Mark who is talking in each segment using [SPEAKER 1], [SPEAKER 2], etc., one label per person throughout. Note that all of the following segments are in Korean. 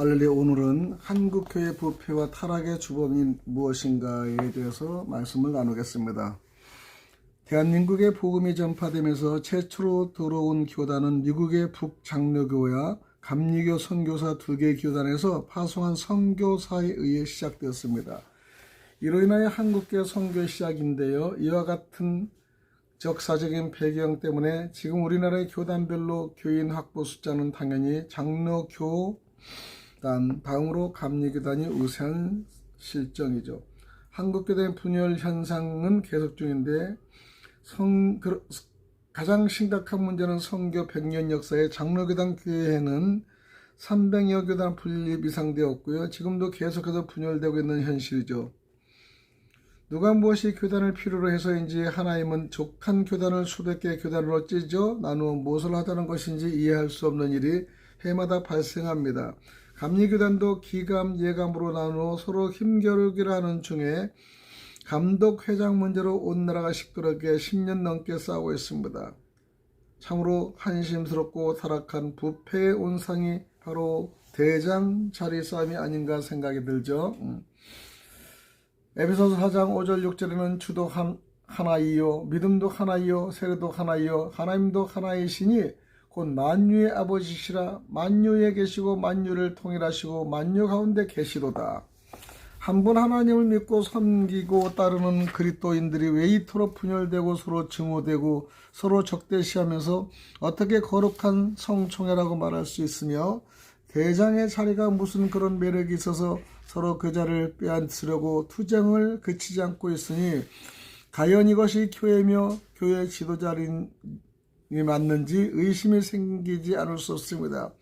[SPEAKER 1] 할렐루야 오늘은 한국교회 부패와 타락의 주범이 무엇인가에 대해서 말씀을 나누겠습니다. 대한민국의 복음이 전파되면서 최초로 들어온 교단은 미국의 북장로교와 감리교 선교사 두개 교단에서 파송한 선교사에 의해 시작되었습니다. 이로 인하여 한국교 선교 시작인데요. 이와 같은 역사적인 배경 때문에 지금 우리나라의 교단별로 교인 확보 숫자는 당연히 장로교 단 다음으로 감리교단이 우세한 실정이죠. 한국교단 분열 현상은 계속 중인데 성, 그, 가장 심각한 문제는 성교 100년 역사의 장로교단 교회에는 300여 교단 분립 이상 되었고요. 지금도 계속해서 분열되고 있는 현실이죠. 누가 무엇이 교단을 필요로 해서인지 하나님은 족한 교단을 수백 개의 교단으로 찢어 나누어 무엇을 하자는 것인지 이해할 수 없는 일이 해마다 발생합니다. 감리교단도 기감, 예감으로 나누어 서로 힘겨루기를 하는 중에 감독 회장 문제로 온 나라가 시끄럽게 10년 넘게 싸우고 있습니다. 참으로 한심스럽고 타락한 부패의 온상이 바로 대장 자리 싸움이 아닌가 생각이 들죠. 음. 에베소서 4장 5절 6절에는 주도 한, 하나이요 믿음도 하나이요 세례도 하나이요 하나님도 하나이시니 곧 만유의 아버지시라 만유에 계시고 만유를 통일하시고 만유 가운데 계시도다. 한 분 하나님을 믿고 섬기고 따르는 그리스도인들이 왜 이토록 분열되고 서로 증오되고 서로 적대시하면서 어떻게 거룩한 성총회라고 말할 수 있으며 대장의 자리가 무슨 그런 매력이 있어서 서로 그 자를 빼앗으려고 투쟁을 그치지 않고 있으니 과연 이것이 교회며 교회 지도자인 이 맞는지 의심이 생기지 않을 수 없습니다.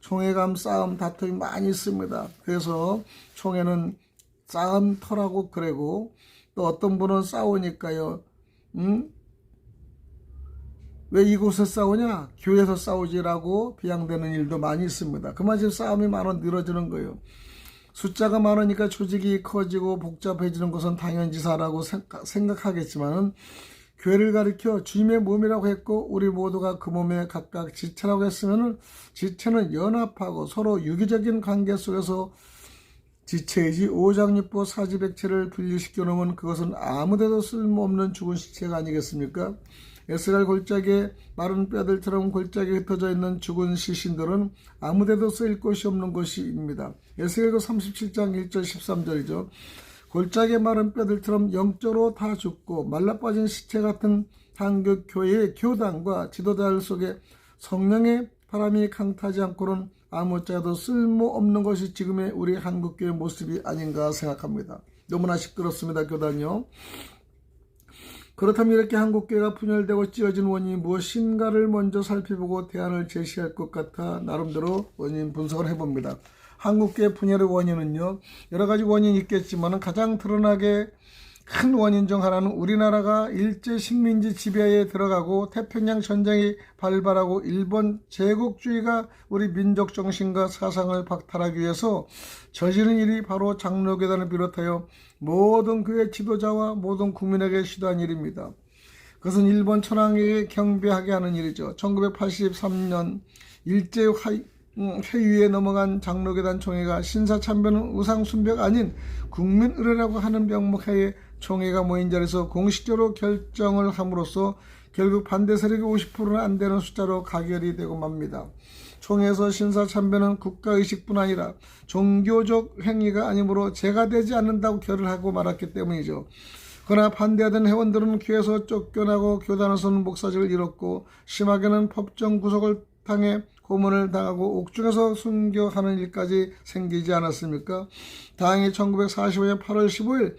[SPEAKER 1] 총회감 싸움 다툼이 많이 있습니다. 그래서 총회는 싸움 터라고 그러고 또 어떤 분은 싸우니까요. 응? 왜 이곳에 싸우냐? 교회에서 싸우지라고 비양되는 일도 많이 있습니다. 그만큼 싸움이 많아 늘어지는 거예요. 숫자가 많으니까 조직이 커지고 복잡해지는 것은 당연지사라고 생각하겠지만은 교회를 가리켜 주님의 몸이라고 했고 우리 모두가 그 몸에 각각 지체라고 했으면 지체는 연합하고 서로 유기적인 관계 속에서 지체이지 오장육부 사지백체를 분리시켜 놓으면 그것은 아무데도 쓸모없는 죽은 시체가 아니겠습니까? 에스갈 골짜기에 마른 뼈들처럼 골짜기에 흩어져 있는 죽은 시신들은 아무데도 쓰일 곳이 없는 것입니다. 에스겔서 37장 1절 13절이죠. 골짜기 마른 뼈들처럼 영적으로 다 죽고 말라빠진 시체 같은 한국 교회의 교단과 지도자들 속에 성령의 바람이 강타지 않고는 아무짝에도 쓸모없는 것이 지금의 우리 한국교회 모습이 아닌가 생각합니다. 너무나 시끄럽습니다, 교단요. 그렇다면 이렇게 한국교회가 분열되고 찌어진 원인이 무엇인가를 먼저 살펴보고 대안을 제시할 것 같아 나름대로 원인 분석을 해봅니다. 한국계 분열의 원인은요, 여러 가지 원인이 있겠지만 가장 드러나게 큰 원인 중 하나는 우리나라가 일제 식민지 지배에 들어가고 태평양 전쟁이 발발하고 일본 제국주의가 우리 민족 정신과 사상을 박탈하기 위해서 저지른 일이 바로 장로교단을 비롯하여 모든 교회 지도자와 모든 국민에게 시도한 일입니다. 그것은 일본 천황에게 경배하게 하는 일이죠. 1983년 일제 회의에 넘어간 장로교단 총회가 신사참배는 우상숭배가 아닌 국민의례라고 하는 명목하에 총회가 모인 자리에서 공식적으로 결정을 함으로써 결국 반대 세력이 50%는 안 되는 숫자로 가결이 되고 맙니다. 총회에서 신사참배는 국가의식뿐 아니라 종교적 행위가 아니므로 죄가 되지 않는다고 결을 하고 말았기 때문이죠. 그러나 반대하던 회원들은 교회에서 쫓겨나고 교단에서는 목사직을 잃었고 심하게는 법정 구속을 당해 고문을 당하고 옥중에서 순교하는 일까지 생기지 않았습니까? 다행히 1945년 8월 15일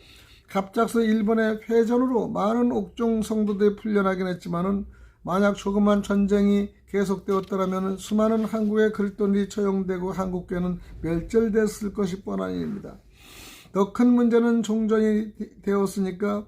[SPEAKER 1] 갑작스 일본의 회전으로 많은 옥중 성도들이 풀려나긴 했지만은 만약 조그만 전쟁이 계속되었더라면 수많은 한국의 그리스도인이 처형되고 한국교회는 멸절됐을 것이 뻔한 일입니다. 더 큰 문제는 종전이 되었으니까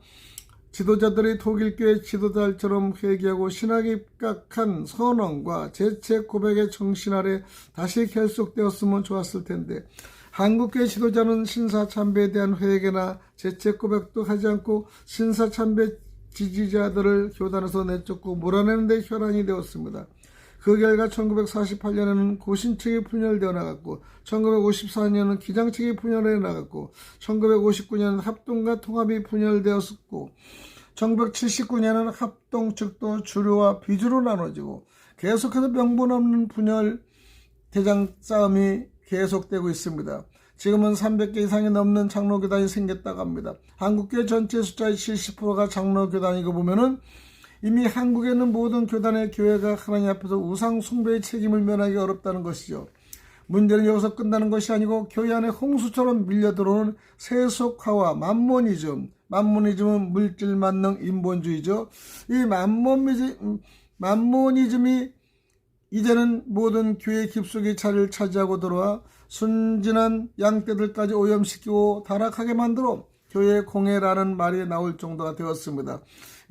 [SPEAKER 1] 지도자들이 독일교회 지도자들처럼 회개하고 신학에 입각한 선언과 재책 고백의 정신 아래 다시 결속되었으면 좋았을 텐데 한국교회 지도자는 신사참배에 대한 회개나 재책 고백도 하지 않고 신사참배 지지자들을 교단에서 내쫓고 몰아내는 데 혈안이 되었습니다. 그 결과 1948년에는 고신책이 분열되어 나갔고 1954년은 기장책이 분열해 나갔고 1959년은 합동과 통합이 분열되었고 1979년에는 합동 측도 주류와 비주로 나눠지고 계속해서 명분 없는 분열 대장 싸움이 계속되고 있습니다. 지금은 300개 이상이 넘는 장로교단이 생겼다고 합니다. 한국교회 전체 숫자의 70%가 장로교단이고 보면은 이미 한국에 있는 모든 교단의 교회가 하나님 앞에서 우상 숭배의 책임을 면하기 어렵다는 것이죠. 문제는 여기서 끝나는 것이 아니고 교회 안에 홍수처럼 밀려들어오는 세속화와 만모니즘, 만모니즘은 물질 만능 인본주의죠. 이 만모니즘, 만모니즘이 이제는 모든 교회 깊숙이 자리를 차지하고 들어와 순진한 양떼들까지 오염시키고 타락하게 만들어 교회 공해라는 말이 나올 정도가 되었습니다.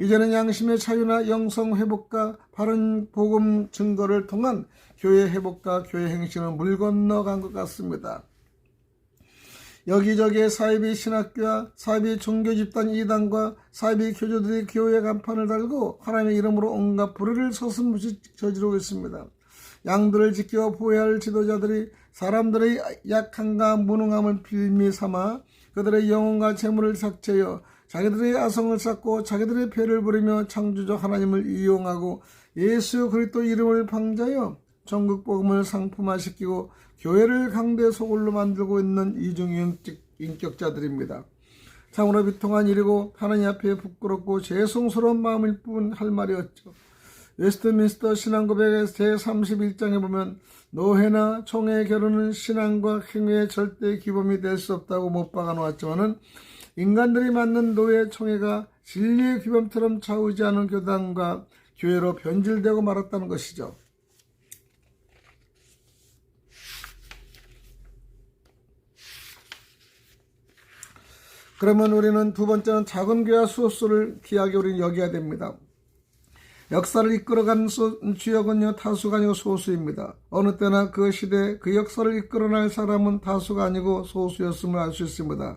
[SPEAKER 1] 이제는 양심의 자유나 영성 회복과 바른 복음 증거를 통한 교회 회복과 교회 행신은 물 건너간 것 같습니다. 여기저기에 사이비 신학교와 사이비 종교 집단 이단과 사이비 교주들이 교회 간판을 달고 하나님의 이름으로 온갖 불의를 서슴없이 저지르고 있습니다. 양들을 지켜 보호해야 할 지도자들이 사람들의 약함과 무능함을 빌미 삼아 그들의 영혼과 재물을 삭제하여 자기들의 아성을 쌓고 자기들의 배를 부리며 창조적 하나님을 이용하고 예수 그리스도 이름을 방자하여 전국 복음을 상품화시키고 교회를 강대 소굴로 만들고 있는 이중 인격자들입니다. 참으로 비통한 일이고 하나님 앞에 부끄럽고 죄송스러운 마음일 뿐 할 말이 없죠. 웨스트민스터 신앙고백의 제31장에 보면 노회나 총회 결혼은 신앙과 행위의 절대 기범이 될 수 없다고 못 박아 놓았지만은 인간들이 맞는 노예 총회가 진리의 규범처럼 좌우지 않은 교단과 교회로 변질되고 말았다는 것이죠. 그러면 우리는 두 번째는 작은 교회 수호수를 귀하게 우리는 여겨야 됩니다. 역사를 이끌어간 주역은요 다수가 아니고 소수입니다. 어느 때나 그 시대 그 역사를 이끌어낼 사람은 다수가 아니고 소수였음을 알 수 있습니다.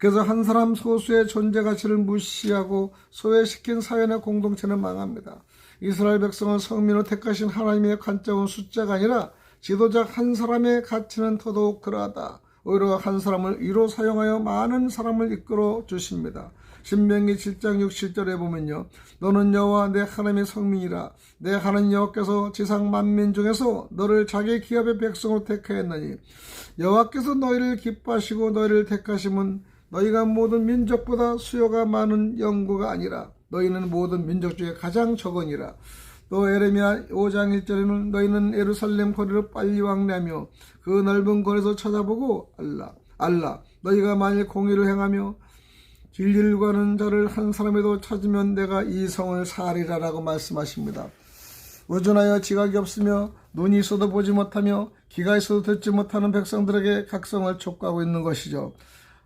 [SPEAKER 1] 그래서 한 사람 소수의 존재 가치를 무시하고 소외시킨 사회나 공동체는 망합니다. 이스라엘 백성은 성민으로 택하신 하나님의 관점은 숫자가 아니라 지도자 한 사람의 가치는 더더욱 그러하다. 오히려 한 사람을 이로 사용하여 많은 사람을 이끌어 주십니다. 신명기 7장 67절에 보면요. 너는 여호와 내 하나님의 성민이라 내 하나님 여호와께서 지상 만민 중에서 너를 자기 기업의 백성으로 택하였나니 여호와께서 너희를 기뻐하시고 너희를 택하심은 너희가 모든 민족보다 수요가 많은 영구가 아니라 너희는 모든 민족 중에 가장 적으니라. 또 에레미야 5장 1절에는 너희는 예루살렘 거리를 빨리 왕래하며 그 넓은 거리에서 찾아보고 알라 알라 너희가 만일 공의를 행하며 진리를 구하는 자를 한 사람에도 찾으면 내가 이 성을 사리라라고 말씀하십니다. 우준하여 지각이 없으며 눈이 있어도 보지 못하며 귀가 있어도 듣지 못하는 백성들에게 각성을 촉구하고 있는 것이죠.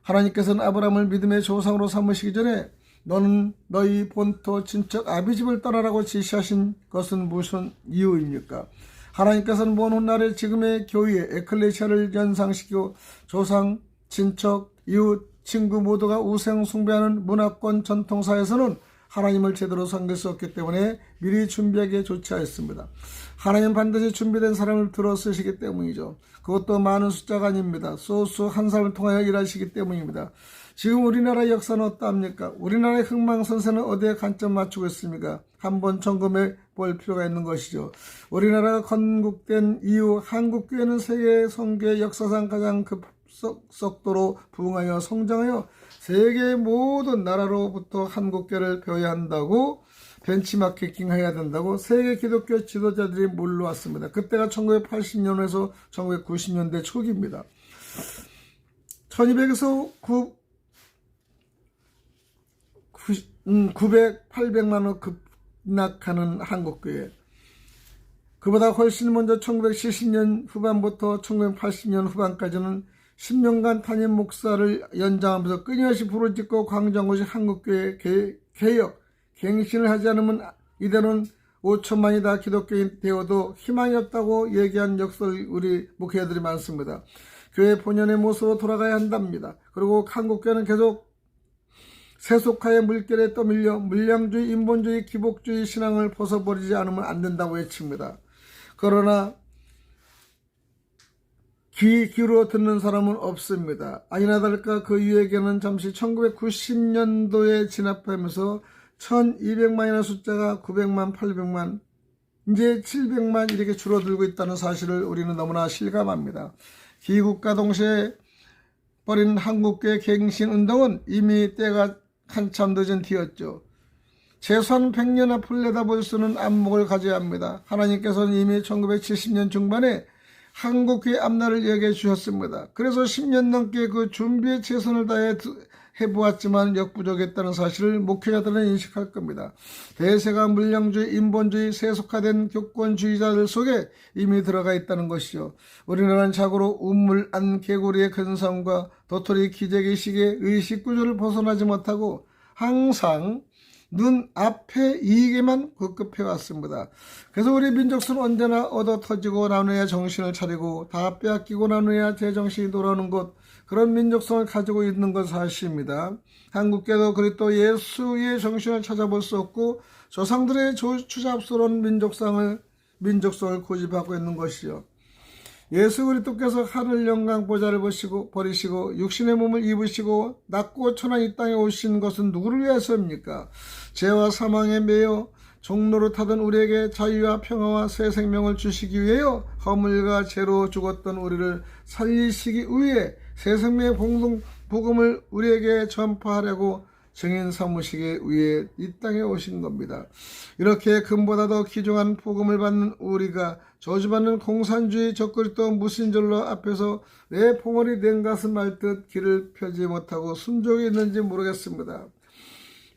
[SPEAKER 1] 하나님께서는 아브라함을 믿음의 조상으로 삼으시기 전에 너는 너희 본토 친척 아비집을 떠나라고 지시하신 것은 무슨 이유입니까? 하나님께서는 먼 훗날에 지금의 교회 에클레시아를 연상시키고 조상, 친척, 이웃, 친구 모두가 우생 숭배하는 문화권 전통사에서는 하나님을 제대로 섬길 수 없기 때문에 미리 준비하기에 좋지 않습니다. 하나님 반드시 준비된 사람을 들어 쓰시기 때문이죠. 그것도 많은 숫자가 아닙니다. 소수 한 사람을 통하여 일하시기 때문입니다. 지금 우리나라 역사는 어떠합니까? 우리나라의 흥망선세는 어디에 관점 맞추고 있습니까? 한번 점검해 볼 필요가 있는 것이죠. 우리나라가 건국된 이후 한국교회는 세계 성교의 역사상 가장 급속도로 부흥하여 성장하여 세계 모든 나라로부터 한국교를 배워야 한다고 벤치마킹 해야 된다고 세계 기독교 지도자들이 몰려왔습니다. 그때가 1980년에서 1990년대 초기입니다. 1200에서 9, 900, 800만 원 급락하는 한국교회. 그보다 훨씬 먼저 1970년 후반부터 1980년 후반까지는 10년간 담임 목사를 연장하면서 끊임없이 부르짖고 것이 한국교회 개혁, 갱신을 하지 않으면 이대로는 5천만이 다 기독교인 되어도 희망이 없다고 얘기한 역설 우리 목회자들이 많습니다. 교회 본연의 모습으로 돌아가야 한답니다. 그리고 한국교회는 계속 세속화의 물결에 떠밀려 물량주의, 인본주의, 기복주의 신앙을 벗어버리지 않으면 안 된다고 외칩니다. 그러나 귀 기울여 듣는 사람은 없습니다. 아니나 다를까 그 이에게는 잠시 1990년도에 진압하면서 1200만이나 숫자가 900만, 800만, 이제 700만 이렇게 줄어들고 있다는 사실을 우리는 너무나 실감합니다. 기국과 동시에 벌인 한국교회 갱신 운동은 이미 때가 한참 늦은 뒤였죠. 최소한 100년 앞을 내다볼 수는 안목을 가져야 합니다. 하나님께서는 이미 1970년 중반에 한국교회 앞날을 얘기해 주셨습니다. 그래서 10년 넘게 그 준비에 최선을 다해 해보았지만 역부족했다는 사실을 목회자들은 인식할 겁니다. 대세가 물량주의, 인본주의, 세속화된 교권주의자들 속에 이미 들어가 있다는 것이죠. 우리나라는 자고로 우물 안 개구리의 근성과 도토리 기재기 식의 의식 구조를 벗어나지 못하고 항상 눈 앞에 이익에만 급급해 왔습니다. 그래서 우리 민족수는 언제나 얻어 터지고 나누어야 정신을 차리고 다 빼앗기고 나누어야 제정신이 돌아오는 것 그런 민족성을 가지고 있는 건 사실입니다. 한국계도 그리스도 예수의 정신을 찾아볼 수 없고 조상들의 추잡스러운 민족상을 민족성을 고집하고 있는 것이요. 예수 그리스도께서 하늘 영광 보좌를 보시고 버리시고 육신의 몸을 입으시고 낮고 천한 이 땅에 오신 것은 누구를 위해서입니까? 죄와 사망에 매여 종로로 타던 우리에게 자유와 평화와 새 생명을 주시기 위해요. 허물과 죄로 죽었던 우리를 살리시기 위해 새 생명의 공동 복음을 우리에게 전파하려고 증인 삼으시기 위해 이 땅에 오신 겁니다. 이렇게 금보다 더 귀중한 복음을 받는 우리가 저주받는 공산주의 적그리스도 무신절로 앞에서 내 봉헌이 된 가슴 말듯 길을 펴지 못하고 순종이 있는지 모르겠습니다.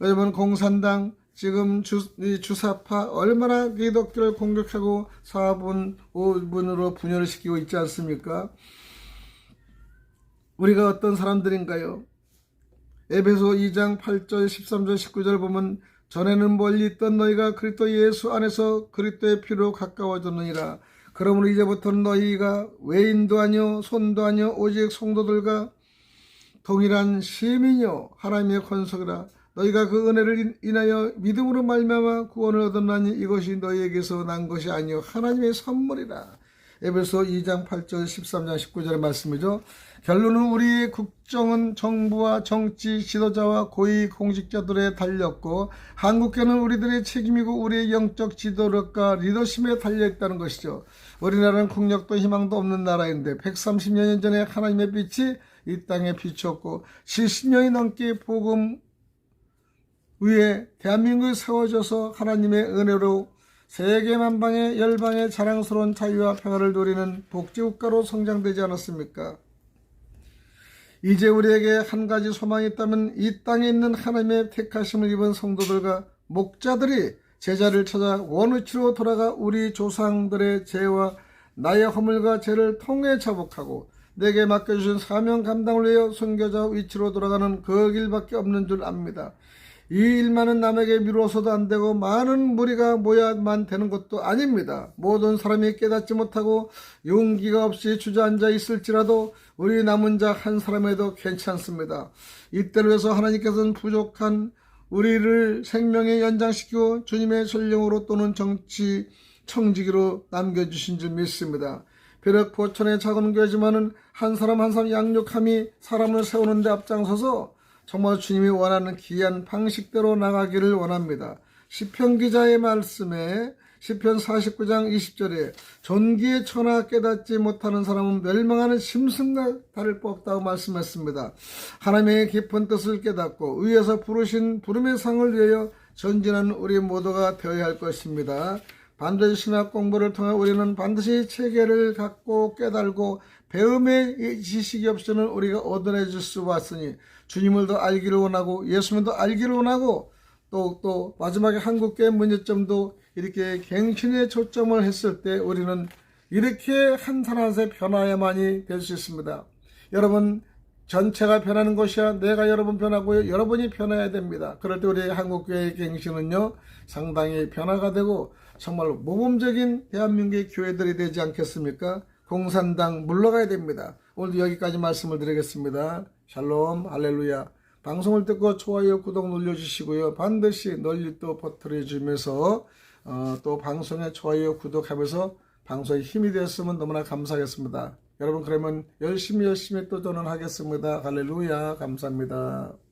[SPEAKER 1] 여러분 공산당 지금 주, 주사파 얼마나 기독교를 공격하고 4분 5분으로 분열을 시키고 있지 않습니까? 우리가 어떤 사람들인가요? 에베소 2장 8절 13절 19절 보면 전에는 멀리 있던 너희가 그리스도 예수 안에서 그리스도의 피로 가까워졌느니라. 그러므로 이제부터는 너희가 외인도 아니요 손도 아니요 오직 성도들과 동일한 시민이요 하나님의 권속이라. 너희가 그 은혜를 인하여 믿음으로 말미암아 구원을 얻었나니 이것이 너희에게서 난 것이 아니요 하나님의 선물이라. 에베소 2장 8절 13장 19절의 말씀이죠. 결론은 우리의 국정은 정부와 정치 지도자와 고위 공직자들에 달렸고 한국교는 우리들의 책임이고 우리의 영적 지도력과 리더십에 달려있다는 것이죠. 우리나라는 국력도 희망도 없는 나라인데 130년 전에 하나님의 빛이 이 땅에 비쳤고 70년이 넘게 복음 위에 대한민국이 세워져서 하나님의 은혜로 세계 만방의 열방의 자랑스러운 자유와 평화를 누리는 복지국가로 성장되지 않았습니까? 이제 우리에게 한 가지 소망이 있다면 이 땅에 있는 하나님의 택하심을 입은 성도들과 목자들이 제자를 찾아 원위치로 돌아가 우리 조상들의 죄와 나의 허물과 죄를 통해 자복하고 내게 맡겨주신 사명 감당을 위하여 선교자 위치로 돌아가는 그 길밖에 없는 줄 압니다. 이 일만은 남에게 미루어서도 안 되고 많은 무리가 모여만 되는 것도 아닙니다. 모든 사람이 깨닫지 못하고 용기가 없이 주저앉아 있을지라도 우리 남은 자 한 사람에도 괜찮습니다. 이때를 위해서 하나님께서는 부족한 우리를 생명에 연장시키고 주님의 전령으로 또는 정치 청지기로 남겨주신 줄 믿습니다. 비록 포천의 작은 교회지만은 한 사람 한 사람 양육함이 사람을 세우는 데 앞장서서 정말 주님이 원하는 귀한 방식대로 나가기를 원합니다. 시편 기자의 말씀에 시편 49장 20절에 존귀의 천하 깨닫지 못하는 사람은 멸망하는 심승과 다를 법 없다고 말씀했습니다. 하나님의 깊은 뜻을 깨닫고 위에서 부르신 부름의 상을 위하여 전진하는 우리 모두가 되어야 할 것입니다. 반드시 신학 공부를 통해 우리는 반드시 체계를 갖고 깨달고 배움의 지식이 없이는 우리가 얻어내줄 수 왔으니 주님을 더 알기를 원하고 예수님을 더 알기를 원하고 또, 또 마지막에 한국교회 문제점도 이렇게 갱신에 초점을 했을 때 우리는 이렇게 한산한세 변화야만이 될 수 있습니다. 여러분 전체가 변하는 것이야. 내가 여러분 변하고요 여러분이 변해야 됩니다. 그럴 때 우리 한국교회의 갱신은요 상당히 변화가 되고 정말 모범적인 대한민국의 교회들이 되지 않겠습니까? 공산당 물러가야 됩니다. 오늘도 여기까지 말씀을 드리겠습니다. 샬롬 할렐루야. 방송을 듣고 좋아요 구독 눌러주시고요. 반드시 널리 또 퍼뜨려 주면서 어, 또 방송에 좋아요 구독하면서 방송에 힘이 되었으면 너무나 감사하겠습니다. 여러분 그러면 열심히 열심히 또 저는 하겠습니다. 할렐루야 감사합니다.